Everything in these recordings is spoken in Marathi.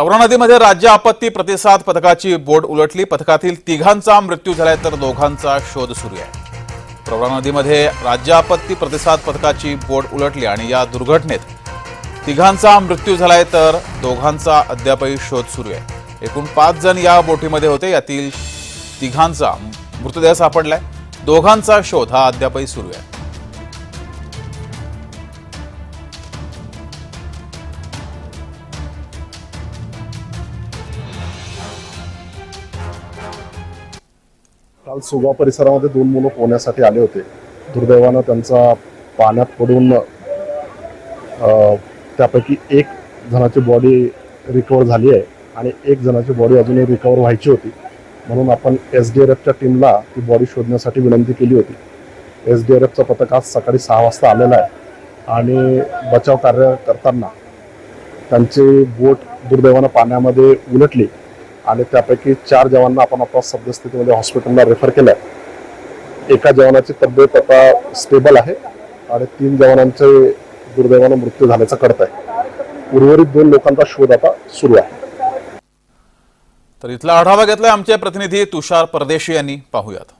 प्रवरा नदीमध्ये राज्य आपत्ती प्रतिसाद पथकाची बोट उलटली. पथकातील तिघांचा मृत्यू झालाय तर दोघांचा शोध सुरू आहे. प्रवरा नदीमध्ये राज्य आपत्ती प्रतिसाद पथकाची बोट उलटली आणि या दुर्घटनेत तिघांचा मृत्यू झालाय तर दोघांचा अद्यापही शोध सुरू आहे. एकूण पाच जण या बोटीमध्ये होते यातील तिघांचा मृतदेह सापडलाय. दोघांचा शोध हा अद्यापही सुरू आहे. काल सुगाव परिसरामध्ये दोन मुलं पोहण्यासाठी आले होते. दुर्दैवानं त्यांचा पाण्यात पडून त्यापैकी एक जणाची बॉडी रिकवर झाली आहे आणि एक जणाची बॉडी अजूनही रिकवर व्हायची होती. म्हणून आपण एस डी आर एफच्या टीमला ती बॉडी शोधण्यासाठी विनंती केली होती. एस डी आर एफचं पथक आज सकाळी सहा वाजता आलेलं आहे आणि बचाव कार्य करताना त्यांची बोट दुर्दैवानं पाण्यामध्ये उलटली. आणि त्यापैकी चार जवानांना आपण आता सद्यस्थितीमध्ये हॉस्पिटलला रेफर केलं आहे एका जवानाची तब्येत आता स्टेबल आहे आणि तीन जवानांचे दुर्दैवानं मृत्यू झाल्याचं कळत आहे उर्वरित दोन लोकांचा शोध आता सुरू आहे. तर इथला आढावा घेतलाय आमचे प्रतिनिधी तुषार परदेशी यांनी. पाहूयात.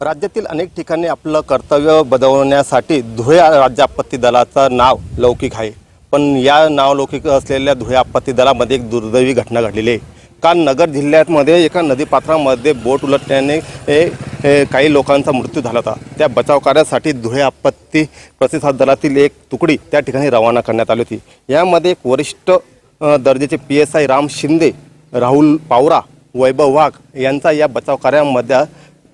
राज्यातील अनेक ठिकाणी आपलं कर्तव्य बजावण्यासाठी धुळे राज्य आपत्ती दलाचं नाव लौकिक आहे. पण या नावलौकिक असलेल्या धुळे आपत्ती दलामध्ये एक दुर्दैवी घटना घडलेली आहे. काल नगर जिल्ह्यामध्ये एका नदीपात्रामध्ये बोट उलटल्याने काही लोकांचा मृत्यू झाला होता. त्या बचाव कार्यासाठी धुळे आपत्ती प्रतिसाद दलातील एक तुकडी त्या ठिकाणी रवाना करण्यात आली होती. यामध्ये एक वरिष्ठ दर्जाचे P S I Ram Shinde Rahul Pawara Vaibhav Wagh यांचा या बचाव कार्यामध्ये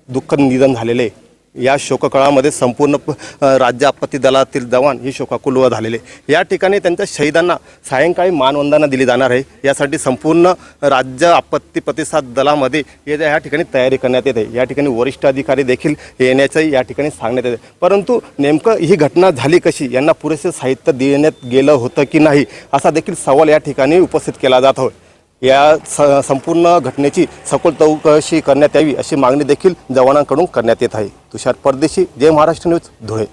दुःखद निधन झालेले आहे. या शोककळामध्ये संपूर्ण राज्य आपत्ती दलातील जवान ही शोकाकुल झालेले. या ठिकाणी त्यांच्या शहीदांना सायंकाळी मानवंदना दिली जाणार आहे. यासाठी संपूर्ण राज्य आपत्ती प्रतिसाद दलामध्ये ये- या ठिकाणी तयारी करण्यात येते. या ठिकाणी वरिष्ठ अधिकारी देखील येण्याचं या ठिकाणी सांगण्यात येते. परंतु नेमकं ही घटना झाली कशी? यांना पुरेसे साहित्य देण्यात गेलं होतं की नाही? असा देखील सवाल या ठिकाणी उपस्थित केला जात होय. या स संपूर्ण घटनेची सखोल चौकशी करण्यात यावी अशी मागणी देखील जवानांकडून करण्यात येत आहे. तुषार परदेशी जय महाराष्ट्र न्यूज धुळे.